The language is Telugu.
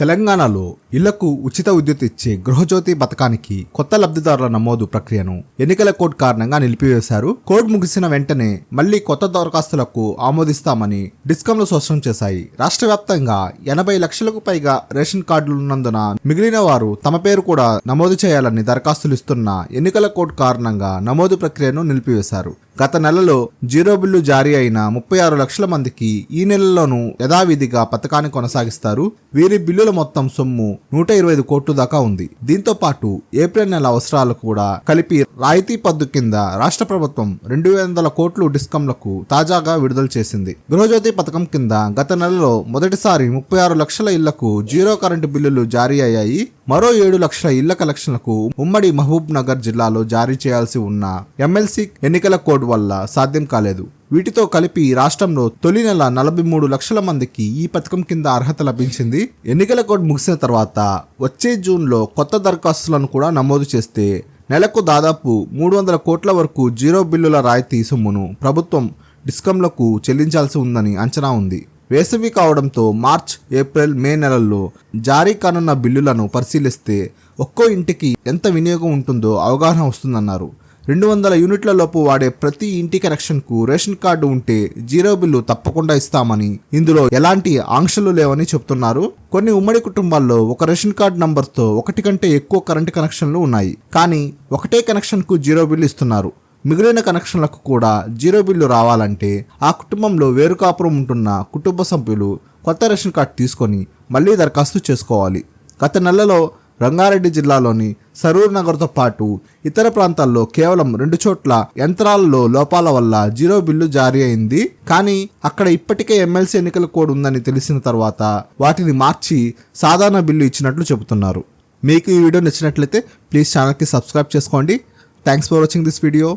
తెలంగాణలో ఇళ్ళకు ఉచిత విద్యుత్ ఇచ్చే గృహజ్యోతి పథకానికి కొత్త లబ్ధిదారుల నమోదు ప్రక్రియను ఎన్నికల కోడ్ కారణంగా నిలిపివేశారు. కోడ్ ముగిసిన వెంటనే మళ్ళీ కొత్త దరఖాస్తులకు ఆమోదిస్తామని డిస్కంలు స్పష్టం చేశాయి. రాష్ట్ర వ్యాప్తంగా ఎనభై లక్షలకు పైగా రేషన్ కార్డులున్నందున మిగిలిన వారు తమ పేరు కూడా నమోదు చేయాలని దరఖాస్తులు ఇస్తున్న ఎన్నికల కోడ్ కారణంగా నమోదు ప్రక్రియను నిలిపివేశారు. గత నెలలో జీరో బిల్లు జారీ అయిన ముప్పై ఆరు లక్షల మందికి ఈ నెలలోనూ యథావిధిగా పథకాన్ని కొనసాగిస్తారు. వీరి బిల్లుల మొత్తం సొమ్ము నూట ఇరవై ఐదు కోట్లు దాకా ఉంది. దీంతో పాటు ఏప్రిల్ నెల అవసరాలు కూడా కలిపి రాయితీ పద్దు కింద రాష్ట్ర ప్రభుత్వం రెండు వందల కోట్లు డిస్కంలకు తాజాగా విడుదల చేసింది. గృహజ్యోతి పథకం కింద గత నెలలో మొదటిసారి ముప్పై ఆరు లక్షల ఇళ్ళకు జీరో కరెంటు బిల్లులు జారీ అయ్యాయి. మరో ఏడు లక్షల ఇళ్ళ కలెక్షన్లకు ఉమ్మడి మహబూబ్ నగర్ జిల్లాలో జారీ చేయాల్సి ఉన్న ఎమ్మెల్సీ ఎన్నికల కోడ్ వల్ల సాధ్యం కాలేదు. వీటితో కలిపి రాష్ట్రంలో తొలి నెల నలభై మూడు లక్షల మందికి ఈ పథకం కింద అర్హత లభించింది. ఎన్నికల కోడ్ ముగిసిన తర్వాత వచ్చే జూన్లో కొత్త దరఖాస్తులను కూడా నమోదు చేస్తే నెలకు దాదాపు మూడు వందల కోట్ల వరకు జీరో బిల్లుల రాయితీ సొమ్మును ప్రభుత్వం డిస్కంలకు చెల్లించాల్సి ఉందని అంచనా ఉంది. వేసవి కావడంతో మార్చ్ ఏప్రిల్ మే నెలల్లో జారీ కానున్న బిల్లులను పరిశీలిస్తే ఒక్కో ఇంటికి ఎంత వినియోగం ఉంటుందో అవగాహన వస్తుందన్నారు. రెండు వందల యూనిట్ల లోపు వాడే ప్రతి ఇంటి కనెక్షన్కు రేషన్ కార్డు ఉంటే జీరో బిల్లు తప్పకుండా ఇస్తామని ఇందులో ఎలాంటి ఆంక్షలు లేవని చెప్తున్నారు కొన్ని ఉమ్మడి కుటుంబాల్లో ఒక రేషన్ కార్డు నంబర్తో ఒకటి కంటే ఎక్కువ కరెంటు కనెక్షన్లు ఉన్నాయి. కానీ ఒకటే కనెక్షన్కు జీరో బిల్లు ఇస్తున్నారు. మిగిలిన కనెక్షన్లకు కూడా జీరో బిల్లు రావాలంటే ఆ కుటుంబంలో వేరు కాపురం ఉంటున్న కుటుంబ సభ్యులు కొత్త రేషన్ కార్డు తీసుకొని మళ్ళీ దరఖాస్తు చేసుకోవాలి. గత నెలలో రంగారెడ్డి జిల్లాలోని సరూర్ నగర్తో పాటు ఇతర ప్రాంతాల్లో కేవలం రెండు చోట్ల యంత్రాలలో లోపాల వల్ల జీరో బిల్లు జారీ అయింది. కానీ అక్కడ ఇప్పటికే ఎమ్మెల్సీ ఎన్నికల కోడ్ ఉందని తెలిసిన తర్వాత వాటిని మార్చి సాధారణ బిల్లు ఇచ్చినట్లు చెబుతున్నారు. మీకు ఈ వీడియో నచ్చినట్లయితే ప్లీజ్ ఛానల్కి సబ్స్క్రైబ్ చేసుకోండి. Thanks for watching this video.